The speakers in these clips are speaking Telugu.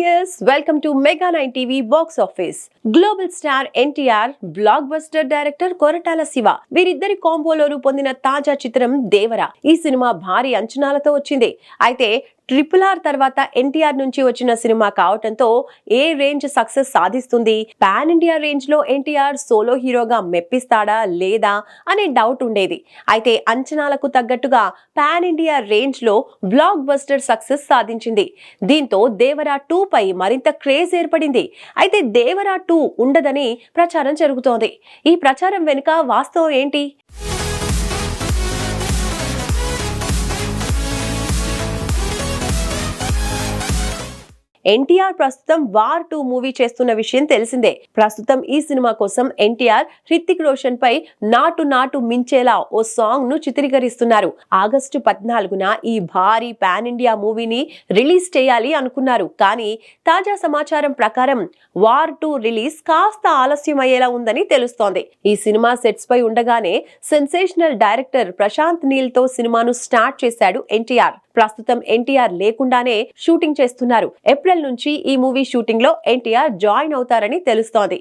Years welcome to Mega Nine TV box office global star NTR blockbuster director Koratala Siva. వీరిద్దరి కాంబోలో రూపొందిన తాజా చిత్రం దేవర. ఈ సినిమా భారీ అంచనాలతో వచ్చింది. అయితే ట్రిపుల్ ఆర్ తర్వాత ఎన్టీఆర్ నుంచి వచ్చిన సినిమా కావటంతో ఏ రేంజ్ సక్సెస్ సాధిస్తుంది? పాన్ ఇండియా రేంజ్లో ఎన్టీఆర్ సోలో హీరోగా మెప్పిస్తాడా లేదా అనే డౌట్ ఉండేది. అయితే అంచనాలకు తగ్గట్టుగా పాన్ ఇండియా రేంజ్లో బ్లాక్ బస్టర్ సక్సెస్ సాధించింది. దీంతో దేవరా టూ పై మరింత క్రేజ్ ఏర్పడింది. అయితే దేవరా టూ ఉండదని ప్రచారం జరుగుతోంది. ఈ ప్రచారం వెనుక వాస్తవం ఏంటి? ఎన్టీఆర్ ప్రస్తుతం వార్ టూ మూవీ చేస్తున్న విషయం తెలిసిందే. ప్రస్తుతం ఈ సినిమా కోసం ఎన్టీఆర్ హృతిక్ రోషన్ పై నాటు నాటు మించేలా ఓ సాంగ్ను చిత్రీకరిస్తున్నారు. ఆగస్టు పద్నాలుగున ఈ భారీ పాన్ ఇండియా మూవీని రిలీజ్ చేయాలి అనుకున్నారు. కానీ తాజా సమాచారం ప్రకారం వార్ టూ రిలీజ్ కాస్త ఆలస్యం అయ్యేలా ఉందని తెలుస్తోంది. ఈ సినిమా సెట్స్ పై ఉండగానే సెన్సేషనల్ డైరెక్టర్ ప్రశాంత్ నీల్తో సినిమాను స్టార్ట్ చేశాడు ఎన్టీఆర్. ప్రస్తుతం ఎన్టీఆర్ లేకుండానే షూటింగ్ చేస్తున్నారు. ఏప్రిల్ నుంచి ఈ మూవీ షూటింగ్లో ఎన్టీఆర్ జాయిన్ అవుతారని తెలుస్తోంది.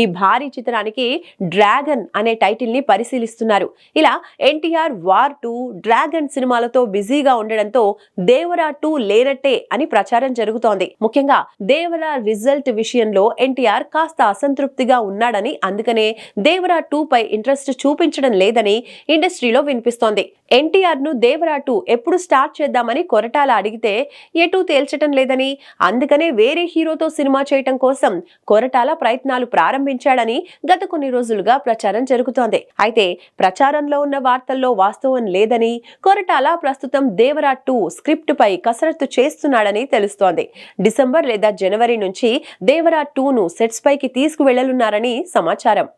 ఈ భారీ చిత్రానికి డ్రాగన్ అనే టైటిల్ని పరిశీలిస్తున్నారు. ఇలా ఎన్టీఆర్ వార్ టూ డ్రాగన్ సినిమాలతో బిజీగా ఉండడంతో దేవరా టూ లేనట్టే అని ప్రచారం జరుగుతోంది. ముఖ్యంగా దేవరా రిజల్ట్ విషయంలో ఎన్టీఆర్ కాస్త అసంతృప్తిగా ఉన్నాడని అందుకనే దేవరా టూ పై ఇంట్రెస్ట్ చూపించడం లేదని ఇండస్ట్రీలో వినిపిస్తోంది. ఎన్టీఆర్ను దేవరా టూ ఎప్పుడు స్టార్ట్ చేద్దామని కొరటాల అడిగితే ఎటూ తేల్చటం లేదని అందుకనే వేరే హీరోతో సినిమా చేయటం కోసం కొరటాల ప్రయత్నాలు ప్రారంభించాడని గత కొన్ని రోజులుగా ప్రచారం జరుగుతోంది. అయితే ప్రచారంలో ఉన్న వార్తల్లో వాస్తవం లేదని కొరటాల ప్రస్తుతం దేవరా టూ స్క్రిప్ట్ పై కసరత్తు చేస్తున్నాడని తెలుస్తోంది. డిసెంబర్ లేదా జనవరి నుంచి దేవరా టూ ను సెట్స్ పైకి తీసుకువెళ్ళనున్నారని సమాచారం.